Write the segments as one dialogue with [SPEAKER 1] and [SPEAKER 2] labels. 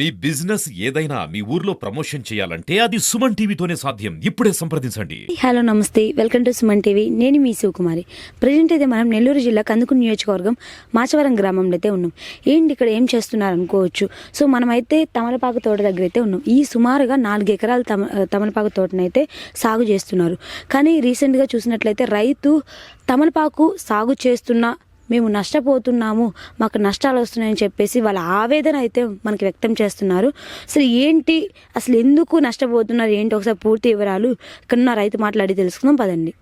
[SPEAKER 1] మీ business ఏదైనా మీ ఊర్లో promotion చేయాలంటే అది సుమన్ టీవీతోనే సాధ్యం. ఇప్పుడే సంప్రదించండి.
[SPEAKER 2] హలో నమస్తే. Welcome to Suman TV. నేను మీ శివకుమారి. ప్రజెంట్ అయితే మనం నెల్లూరు జిల్లా కందుకూరు నియోజకవర్గం మాచవరం గ్రామంలో అయితే ఉన్నాం. ఏంటి ఇక్కడ ఏం చేస్తున్నారు అనుకోవచ్చు సో మనమైతే తమలపాకు తోట దగ్గర అయితే ఉన్నాం. ఈ సుమారుగా నాలుగు ఎకరాల తమ తమలపాకు తోటనైతే సాగు చేస్తున్నారు. కానీ రీసెంట్గా చూసినట్లయితే రైతు తమలపాకు సాగు చేస్తున్న మేము నష్టపోతున్నాము మాకు నష్టాలు వస్తున్నాయని చెప్పేసి వాళ్ళ ఆవేదన అయితే మనకి వ్యక్తం చేస్తున్నారు. అసలు ఏంటి అసలు ఎందుకు నష్టపోతున్నారు ఏంటి ఒకసారి పూర్తి వివరాలు ఇక్కడ ఉన్న రైతు మాట్లాడి తెలుసుకుందాం పదండి.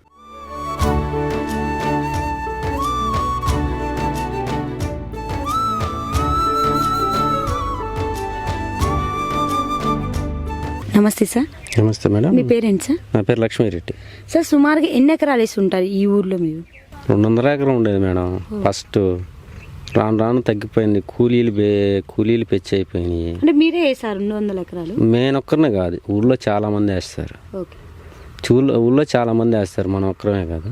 [SPEAKER 2] నమస్తే సార్.
[SPEAKER 3] నమస్తే మేడం.
[SPEAKER 2] మీ పేరెంట్ సార్?
[SPEAKER 3] నా పేరు లక్ష్మీరెడ్డి.
[SPEAKER 2] సార్ సుమారుగా ఎన్ని ఎకరాలు వేసి ఉంటారు ఈ ఊర్లో మీరు?
[SPEAKER 3] రెండు వందల ఎకరం ఉండేది మేడం. ఫస్ట్ రాను రాను తగ్గిపోయింది. కూలీలు కూలీలు పెచ్చి అయిపోయినాయి.
[SPEAKER 2] అంటే మీరే వేసారు రెండు వందల ఎకరాలు?
[SPEAKER 3] మేనొక్కరినే కాదు ఊళ్ళో చాలా మంది వేస్తారు చూళ్ళో ఊళ్ళో చాలా మంది వేస్తారు మనం ఒక్కరమే కాదు.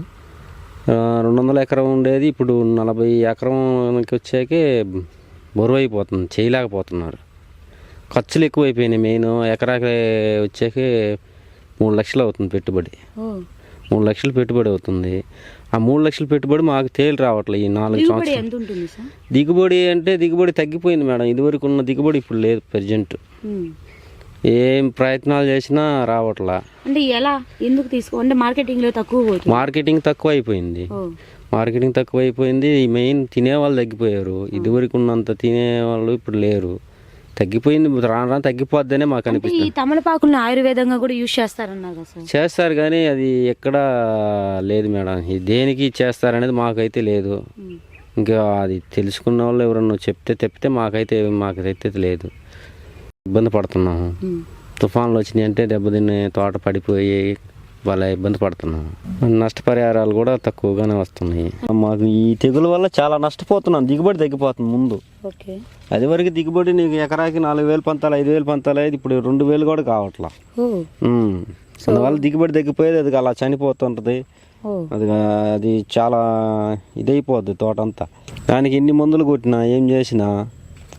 [SPEAKER 3] రెండు వందల ఎకరం ఉండేది ఇప్పుడు నలభై ఎకరంకి వచ్చాకే బరువు అయిపోతుంది చేయలేకపోతున్నారు. ఖర్చులు ఎక్కువైపోయినాయి మెయిన్ ఎకరాకి వచ్చాకే మూడు లక్షలు అవుతుంది పెట్టుబడి. మూడు లక్షలు పెట్టుబడి అవుతుంది. ఆ మూడు లక్షల పెట్టుబడి మాకు తేలి రావట్లేదు ఈ నాలుగు
[SPEAKER 2] దిగుబడి
[SPEAKER 3] సంవత్సరాలు. దిగుబడి అంటే దిగుబడి తగ్గిపోయింది మేడం. ఇదివరకు ఉన్న దిగుబడి ఇప్పుడు లేదు ప్రజెంట్. ఏం ప్రయత్నాలు చేసినా రావట్లా.
[SPEAKER 2] అంటే ఎలా? ఎందుకు తీసుకో? అంటే మార్కెటింగ్లో తక్కువ
[SPEAKER 3] మార్కెటింగ్ తక్కువ అయిపోయింది. మార్కెటింగ్ తక్కువ అయిపోయింది. ఈ మెయిన్ తినేవాళ్ళు తగ్గిపోయారు. ఇదివరకు ఉన్నంత తినేవాళ్ళు ఇప్పుడు లేరు. తగ్గిపోయింది రాను రాను తగ్గిపోద్దనే మాకు అనిపిస్తుంది
[SPEAKER 2] ఈ తమలపాకులను ఆయుర్వేదంగా కూడా యూజ్ చేస్తారన్నారు కదా
[SPEAKER 3] చేస్తారు కానీ అది ఎక్కడ లేదు మేడం. దేనికి చేస్తారనేది మాకైతే లేదు. ఇంకా అది తెలుసుకున్న వాళ్ళు ఎవరన్నా చెప్తే తెప్పితే మాకైతే మాకైతే లేదు. ఇబ్బంది పడుతున్నాము. తుఫాన్లు వచ్చినాయి అంటే దెబ్బతిని తోట పడిపోయి వాళ్ళ ఇబ్బంది పడుతున్నాము నష్టపరిహారాలు కూడా తక్కువగానే వస్తున్నాయి. మాకు ఈ తెగుల వల్ల చాలా నష్టపోతున్నాం. దిగుబడి తగ్గిపోతుంది ముందు. అది వరకు దిగుబడి నీకు ఎకరాకి నాలుగు వేలు పంతాలు ఐదు వేలు పంతాలు అయ్యేది ఇప్పుడు రెండు వేలు కూడా కావట్లా. అందువల్ల దిగుబడి తగ్గిపోయేది అది అలా చనిపోతుంటుంది. అది అది చాలా ఇదైపోద్ది తోట అంతా దానికి ఎన్ని మందులు కొట్టినా ఏం చేసినా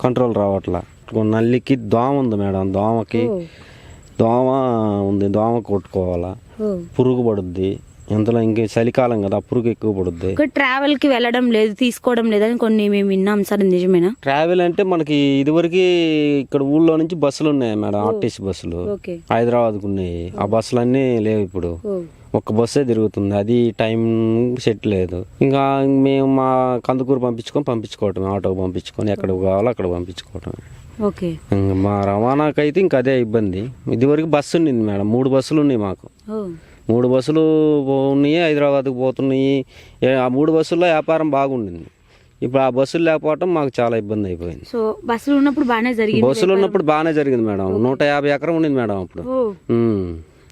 [SPEAKER 3] కంట్రోల్ రావట్లా. నల్లికి దోమ ఉంది మేడం దోమకి. దోమ ఉంది దోమ కొట్టుకోవాలా? పురుగు పడుద్ది. ఇంతలో ఇంక చలికాలం కదా పురుగు ఎక్కువ పడుద్ది.
[SPEAKER 2] ట్రావెల్కి వెళ్ళడం లేదు తీసుకోవడం లేదని కొన్ని మేము విన్నాం సార్ నిజమేనా?
[SPEAKER 3] ట్రావెల్ అంటే మనకి ఇదివరకు ఇక్కడ ఊళ్ళో నుంచి బస్సులు ఉన్నాయి మేడం ఆర్టీసీ బస్సులు.
[SPEAKER 2] ఓకే.
[SPEAKER 3] హైదరాబాద్కు ఉన్నాయి. ఆ బస్సులన్నీ లేవు ఇప్పుడు. ఒక్క బస్సే తిరుగుతుంది. అది టైం సెట్ లేదు. ఇంకా మేము మా కందుకూరు పంపించుకొని పంపించుకోవటం ఆటోకి పంపించుకొని ఎక్కడికి కావాలో అక్కడ పంపించుకోవటం
[SPEAKER 2] ఓకే.
[SPEAKER 3] ఇంకా మా రవాణాకైతే ఇంకా అదే ఇబ్బంది. ఇదివరకు బస్సు ఉండింది మేడం. మూడు బస్సులు ఉన్నాయి మాకు మూడు బస్సులు ఉన్నాయి హైదరాబాద్కి పోతున్నాయి. ఆ మూడు బస్సుల్లో వ్యాపారం బాగుండింది. ఇప్పుడు ఆ బస్సులు లేకపోవటం మాకు చాలా ఇబ్బంది అయిపోయింది.
[SPEAKER 2] సో బస్సులు ఉన్నప్పుడు బాగానే జరిగింది
[SPEAKER 3] బస్సులు ఉన్నప్పుడు బాగానే జరిగింది మేడం. నూట యాభై ఎకరం ఉండింది మేడం అప్పుడు.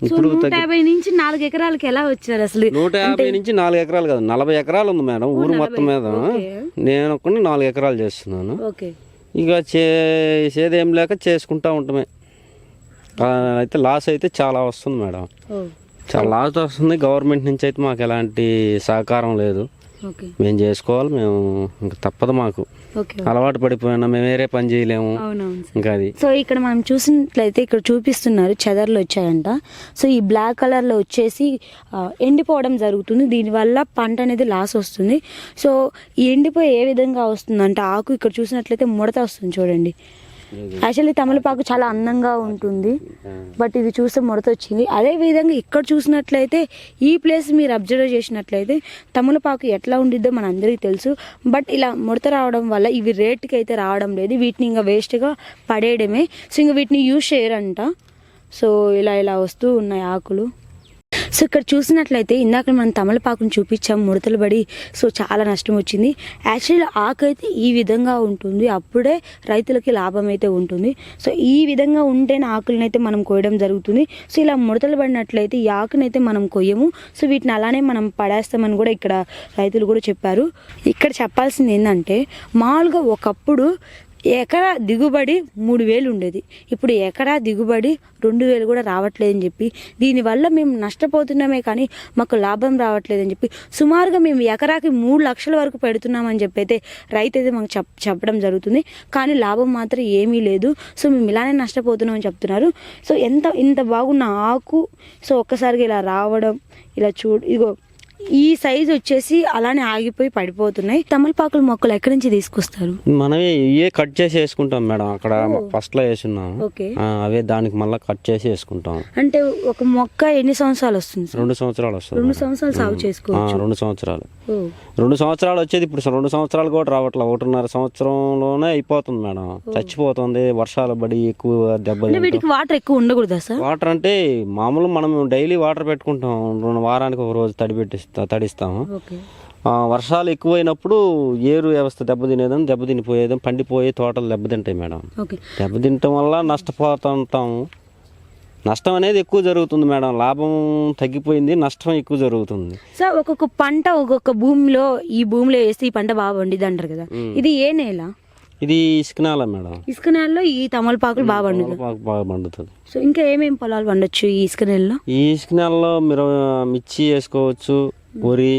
[SPEAKER 3] ఇప్పుడు
[SPEAKER 2] నూట యాభై నుంచి నాలుగు ఎకరాలకి ఎలా వచ్చారు అసలు?
[SPEAKER 3] నూట యాభై నుంచి నాలుగు ఎకరాలు కాదు నలభై ఎకరాలు ఉంది మేడం. ఊరు మొత్తం మీద. నేను ఒక్కడిని నాలుగు ఎకరాలు చేస్తున్నాను.
[SPEAKER 2] ఓకే.
[SPEAKER 3] ఇక చేసేది ఏం లేక చేసుకుంటా ఉంటామే. అయితే లాస్ అయితే చాలా వస్తుంది మేడం. చాలా లాస్ వస్తుంది. గవర్నమెంట్ నుంచి అయితే మాకు ఎలాంటి సహకారం లేదు. మేము చేసుకోవాలి మేము ఇంకా తప్పదు మాకు. అలవాటు పడిపోయినా మేము వేరే పని చేయలేము. ఇంకా అది.
[SPEAKER 2] సో ఇక్కడ మనం చూసినట్లయితే ఇక్కడ చూపిస్తున్నారు చెదర్లు వచ్చాయంట. సో ఈ బ్లాక్ కలర్లో వచ్చేసి ఎండిపోవడం జరుగుతుంది. దీనివల్ల పంట అనేది లాస్ వస్తుంది. సో ఈ ఎండిపోయి ఏ విధంగా వస్తుందంటే ఆకు ఇక్కడ చూసినట్లయితే ముడత వస్తుంది చూడండి. యాక్చువల్లీ తమలపాకు చాలా అందంగా ఉంటుంది. బట్ ఇది చూస్తే ముడత వచ్చింది అదే విధంగా ఇక్కడ చూసినట్లయితే ఈ ప్లేస్ మీరు అబ్జర్వ్ చేసినట్లయితే తమలపాకు ఎట్లా ఉండిద్దో మన అందరికీ తెలుసు. బట్ ఇలా ముడత రావడం వల్ల ఇవి రేట్కి అయితే రావడం లేదు. వీటిని ఇంకా వేస్ట్గా పడేయడమే. సో ఇంకా వీటిని యూజ్ చేయరంట. సో ఇలా ఇలా వస్తూ ఉన్నాయి ఆకులు. సో ఇక్కడ చూసినట్లయితే ఇందాక మనం తమలపాకును చూపించాం ముడతలు పడి సో చాలా నష్టం వచ్చింది. యాక్చువల్లీ ఆకు అయితే ఈ విధంగా ఉంటుంది. అప్పుడే రైతులకి లాభం అయితే ఉంటుంది. సో ఈ విధంగా ఉంటేనే ఆకులను అయితే మనం కోయడం జరుగుతుంది. సో ఇలా ముడతలు పడినట్లయితే ఈ ఆకునైతే మనం కొయ్యము సో వీటిని అలానే మనం పడేస్తామని కూడా ఇక్కడ రైతులు కూడా చెప్పారు. ఇక్కడ చెప్పాల్సింది ఏంటంటే మామూలుగా ఒకప్పుడు ఎకరా దిగుబడి మూడు వేలు ఉండేది. ఇప్పుడు ఎకరా దిగుబడి రెండు వేలు కూడా రావట్లేదని చెప్పి దీనివల్ల మేము నష్టపోతున్నామే కానీ మాకు లాభం రావట్లేదని చెప్పి సుమారుగా మేము ఎకరాకి మూడు లక్షల వరకు పెడుతున్నామని చెప్పి అయితే రైతు అయితే మాకు చెప్ చెప్పడం జరుగుతుంది. కానీ లాభం మాత్రం ఏమీ లేదు. సో మేము ఇలానే నష్టపోతున్నామని చెప్తున్నారు. సో ఎంత ఇంత బాగున్న ఆకు సో ఒక్కసారిగా ఇలా రావడం ఇలా చూడు ఇగో ఈ సైజ్ వచ్చేసి అలానే ఆగిపోయి పడిపోతున్నాయి. తమలపాకుల మొక్కలు ఎక్కడి నుంచి తీసుకొస్తారు?
[SPEAKER 3] మనమే ఇవే కట్ చేసి వేసుకుంటాం మేడం. అక్కడ ఫస్ట్లో వేసున్నాం. అవే దానికి మళ్ళీ కట్ చేసి వేసుకుంటాం.
[SPEAKER 2] అంటే ఒక మొక్క ఎన్ని సంవత్సరాలు వస్తుంది?
[SPEAKER 3] రెండు సంవత్సరాలు వస్తుంది
[SPEAKER 2] రెండు. సంవత్సరాలు సాగు చేసుకోవచ్చు.
[SPEAKER 3] రెండు సంవత్సరాలు. రెండు సంవత్సరాలు వచ్చేది ఇప్పుడు రెండు సంవత్సరాలు కూడా రావట్లే. ఒకటిన్నర సంవత్సరంలోనే అయిపోతుంది మేడం. చచ్చిపోతుంది వర్షాలు పడి ఎక్కువ దెబ్బ
[SPEAKER 2] అంటే వీటికి వాటర్ ఎక్కువ ఉండకూడదా సార్?
[SPEAKER 3] వాటర్ అంటే మామూలు మనం డైలీ వాటర్ పెట్టుకుంటాం. రెండు వారానికి ఒక రోజు తడి పెట్టిస్తా తడిస్తాము. వర్షాలు ఎక్కువైనప్పుడు ఏరు వ్యవస్థ దెబ్బతినేదని దెబ్బతినిపోయేది పండిపోయే తోటలు దెబ్బతింటాయి మేడం. దెబ్బతింటం వల్ల నష్టపోతుంటాము. నష్టం అనేది ఎక్కువ జరుగుతుంది మేడం. లాభం తగ్గిపోయింది నష్టం ఎక్కువ జరుగుతుంది.
[SPEAKER 2] సార్ ఒక్కొక్క పంట ఒక్కొక్క భూమిలో ఈ భూమిలో వేస్తే ఈ పంట బాగా పండిద్ది అంటారు కదా. ఇది ఏ నేల?
[SPEAKER 3] ఇది ఇసుకనాల మేడం.
[SPEAKER 2] ఇసుక నేలలో ఈ తమలపాకులు బాగా పండుతుంది
[SPEAKER 3] బాగా బాగా పండుతుంది.
[SPEAKER 2] సో ఇంకా ఏమేమి పొలాలు పండొచ్చు ఈ ఇసుక నేలలో?
[SPEAKER 3] ఈ ఇసుక నెలలో మీరు మిర్చి వేసుకోవచ్చు వరి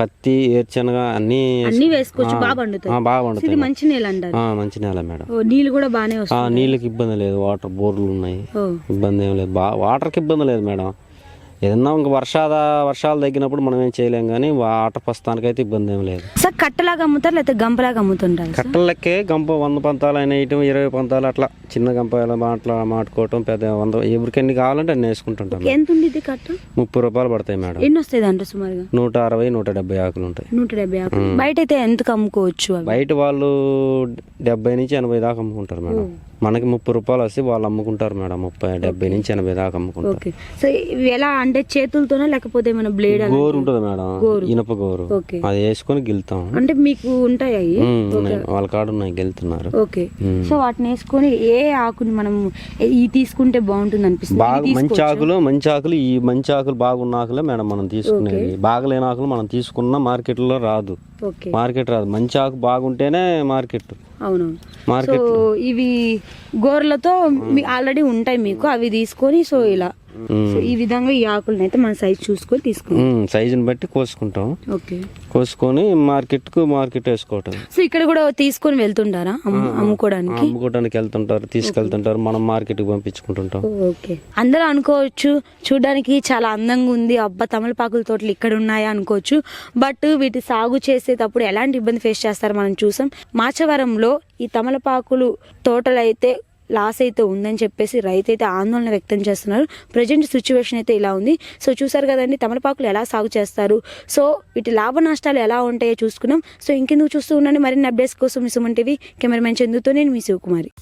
[SPEAKER 3] పత్తి ఏర్చనగ అన్ని
[SPEAKER 2] అన్ని వేసుకోవచ్చు. బాగా పండుతాయి.
[SPEAKER 3] బాగా పండుతాయి
[SPEAKER 2] ఇది మంచి నేల అంటారు.
[SPEAKER 3] ఆ, మంచి నేల మేడం.
[SPEAKER 2] ఓ, నీళ్ళు కూడా బాగానే
[SPEAKER 3] ఆ,
[SPEAKER 2] వస్తాయి
[SPEAKER 3] నీళ్ళకి ఇబ్బంది లేదు. వాటర్ బోర్లు ఉన్నాయి. ఇబ్బంది ఏం లేదు. వాటర్కి ఇబ్బంది లేదు మేడం. ఏదన్నా ఇంక వర్షాద వర్షాలు తగ్గినప్పుడు మనం ఏం చేయలేం కానీ వాటర్ ప్రస్తుతానికైతే ఇబ్బంది ఏం లేదు.
[SPEAKER 2] సార్ కట్టలాగా అమ్ముతారు లేకపోతే గంపలాగా అమ్ముతుంటారు
[SPEAKER 3] కట్టల లెక్కే గంప వంద పంతాలు అయినా వేయటం ఇరవై పంతాలు అట్లా చిన్న గంప అట్లా మాటుకోవటం పెద్ద వంద ఎవరికి ఎన్ని కావాలంటే అన్ని వేసుకుంటుంటాం
[SPEAKER 2] ఎంత ఉంది కట్ట?
[SPEAKER 3] ముప్పై రూపాయలు పడతాయి మేడం.
[SPEAKER 2] ఎన్ని వస్తాయి దాంట్లో సుమారుగా?
[SPEAKER 3] నూట అరవై నూట డెబ్బై ఆకులు ఉంటాయి.
[SPEAKER 2] నూట డెబ్బై ఆకులు. బయట అయితే ఎంతకు అమ్ముకోవచ్చు
[SPEAKER 3] బయట వాళ్ళు డెబ్బై నుంచి ఎనభై దాకా అమ్ముకుంటారు మేడం. మనకి ముప్పై రూపాయలు వస్తే వాళ్ళు అమ్ముకుంటారు మేడం ముప్పై డెబ్బై నుంచి ఎనభై దాకా అమ్ముకుంటారు.
[SPEAKER 2] సో ఇవి ఎలా అంటే చేతులతోనే లేకపోతే ఏమైనా బ్లేడ్
[SPEAKER 3] గోరు ఉంటుంది మేడం ఇనప గోరు. అది వేసుకొని గెలుతాం.
[SPEAKER 2] అంటే మీకు ఉంటాయి.
[SPEAKER 3] వాళ్ళ కాడ ఉన్నాయి గెలుతున్నారు.
[SPEAKER 2] ఓకే. సో వాటిని వేసుకొని ఏ ఆకుని మనం ఈ తీసుకుంటే బాగుంటుంది అనిపిస్తుంది?
[SPEAKER 3] బాగా మంచి ఆకులు మంచి ఆకులు ఈ మంచి ఆకులు బాగున్న ఆకులే మేడం మనం తీసుకునేది. బాగలేని ఆకులు మనం తీసుకున్న మార్కెట్లో రాదు. మార్కెట్ రాదు. మంచి ఆకు బాగుంటేనే మార్కెట్.
[SPEAKER 2] అవునవును సో
[SPEAKER 3] మార్కెట్
[SPEAKER 2] ఇవి గోర్లతో ఆల్రెడీ ఉంటాయి మీకు. అవి తీసుకొని సో ఇలా. సో ఈ విధంగా ఈ ఆకులను అయితే మన సైజ్ చూసుకొని తీసుకుంటాం
[SPEAKER 3] సైజుని బట్టి కోసుకుంటాం.
[SPEAKER 2] ఓకే.
[SPEAKER 3] కోసుకొని మార్కెట్కు మార్కెట్ వేసుకోవటం.
[SPEAKER 2] సో ఇక్కడ కూడా తీసుకొని వెళ్తుంటారా అమ్ము- అమ్ముకోవడానికి?
[SPEAKER 3] అమ్ముకోవడానికి వెళ్తుంటారు తీసుకెళ్తుంటారు. మనం మార్కెట్కి పంపించుకుంటుంటాం.
[SPEAKER 2] ఓకే. అందరూ అనుకోవచ్చు చూడడానికి చాలా అందంగా ఉంది. అబ్బా తమలపాకుల తోటలు ఇక్కడ ఉన్నాయా అనుకోవచ్చు. బట్ వీటి సాగు చేసేటప్పుడు ఎలాంటి ఇబ్బంది ఫేస్ చేస్తారో మనం చూసాం. మాచవరంలో ఈ తమలపాకులు తోటలు అయితే లాస్ అయితే ఉందని చెప్పేసి రైతు అయితే ఆందోళన వ్యక్తం చేస్తున్నారు. ప్రజెంట్ సిచ్యువేషన్ అయితే ఇలా ఉంది. సో చూసారు కదండి తమలపాకులు ఎలా సాగు చేస్తారు? సో వీటి లాభ నష్టాలు ఎలా ఉంటాయో చూసుకున్నాం. సో ఇంకెందుకు చూస్తూ ఉండండి. మరిన్ని అప్డేట్స్ కోసం మీ సుమన్ టీవీ కెమెరామెన్ చందుతో నేను మీ శివకుమారి.